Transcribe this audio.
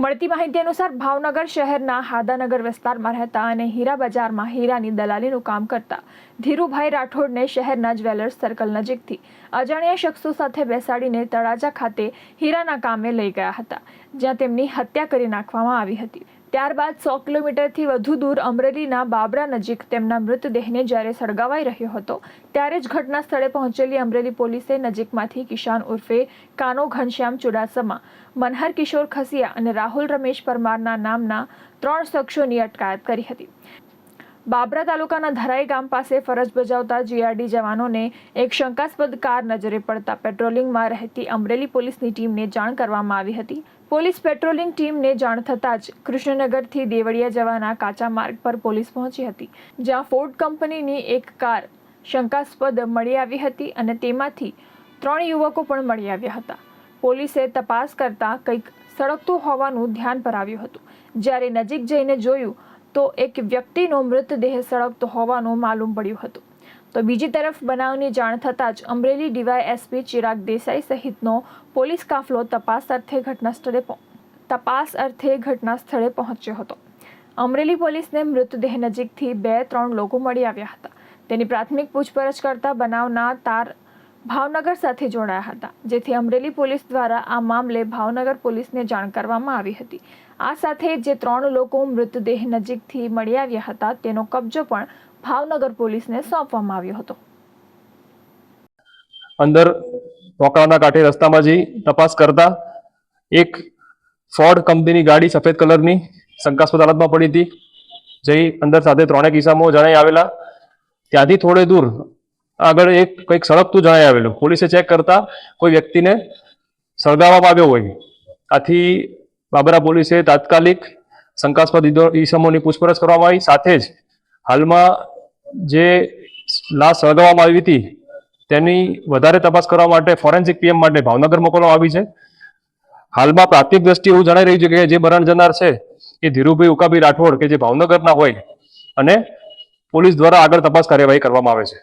મળતી માહિતી અનુસાર ભાવનગર શહેરના હાદાનગર વિસ્તારમાં રહેતા અને હીરા બજારમાં હીરાની દલાલીનું કામ કરતા ધીરુભાઈ રાઠોડને શહેરના જ્વેલર્સ સર્કલ નજીકથી અજાણ્યા શખ્સો સાથે બેસાડીને તળાજા ખાતે હીરાના કામે લઈ ગયા હતા, જ્યાં તેમની હત્યા કરી નાખવામાં આવી હતી. ત્યારબાદ સો કિલોમીટરથી વધુ દૂર અમરેલીના બાબરા નજીક તેમના મૃતદેહને જ્યારે સળગાવાઈ રહ્યો હતો, ત્યારે જ ઘટના સ્થળે પહોંચેલી અમરેલી પોલીસે નજીકમાંથી કિશાન ઉર્ફે કાનો ઘનશ્યામ ચુડાસમા, મનહર કિશોર ખસિયા અને રાહુલ રમેશ પરમારના નામના ત્રણ શખ્સોની અટકાયત કરી હતી. બાબરા તાલુકાના ધરાઈ ગામ પાસે ફરજ બજાવતા જીઆરડી જવાનોને એક શંકાસ્પદ કાર નજરે પડતા પેટ્રોલિંગમાં રહેતી અમરેલી પોલીસની ટીમને જાણ કરવામાં આવી હતી. પોલીસ પેટ્રોલિંગ ટીમને જાણ થતાં જ કૃષ્ણનગરથી દેવળિયા જવાના કાચા માર્ગ પર પોલીસ પહોંચી હતી, જ્યાં ફોર્ડ કંપનીની એક કાર શંકાસ્પદ મળી આવી હતી અને તેમાંથી ત્રણ યુવકો પણ મળી આવ્યા હતા. પોલીસે તપાસ કરતાં કંઈક સળગતું હોવાનું ધ્યાન પર આવ્યું હતું. જ્યારે નજીક જઈને જોયું તો એક વ્યક્તિનો મૃતદેહ સળગતો હોવાનું માલુમ પડ્યું હતું. તો બીજી તરફ બનાવની જાણ થતાં જ અમરેલી ડીવાયએસપી ચિરાગ દેસાઈ સહિતનો પોલીસ કાફલો તપાસ અર્થે ઘટના સ્થળે તપાસ અર્થે ઘટના સ્થળે પહોંચ્યો હતો. અમરેલી પોલીસને મૃતદેહ નજીકથી બે, ત્રણ લોકો મળી આવ્યા હતા. તેની પ્રાથમિક પૂછપરછ કરતા બનાવના તાર ભાવનગર સાથે જોડાયા હતા, જેથી અમરેલી પોલીસ દ્વારા આ મામલે ભાવનગર પોલીસને જાણ કરવામાં આવી હતી. આ સાથે જે ત્રણ લોકો મૃતદેહ નજીકથી મળી આવ્યા હતા, તેનો કબજો પણ ભાવનગર પોલીસને સોંપવામાં આવ્યો હતો. અંદર વોકડાના કાંઠે રસ્તામાં જઈ તપાસ કરતા એક ફોર્ડ કંપનીની ગાડી સફેદ કલરની શંકાસ્પદ હાલતમાં પડી હતી. જઈ અંદર સાથે ત્રણેક કિસ્સામાં જણાઈ આવેલા. ત્યાંથી થોડે દૂર આગળ એક કંઈક સળગતું જણાઈ આવેલું. પોલીસે ચેક કરતા કોઈ વ્યક્તિને સળગાવવામાં આવ્યો હોય. આથી બાબરા પોલીસે તાત્કાલિક શંકાસ્પદ ઈસમોની પૂછપરછ કરવામાં આવી. સાથે જ હાલમાં જે લાશ સળગાવવામાં આવી હતી, તેની વધારે તપાસ કરવા માટે ફોરેન્સિક પીએમ માટે ભાવનગર મોકલવામાં આવી છે. હાલમાં પ્રાથમિક દ્રષ્ટિએ એવું જણાઈ રહ્યું છે કે જે મરણ જનાર છે, એ ધીરુભાઈ ઉકાભાઈ રાઠોડ કે જે ભાવનગરના હોય, અને પોલીસ દ્વારા આગળ તપાસ કાર્યવાહી કરવામાં આવે છે.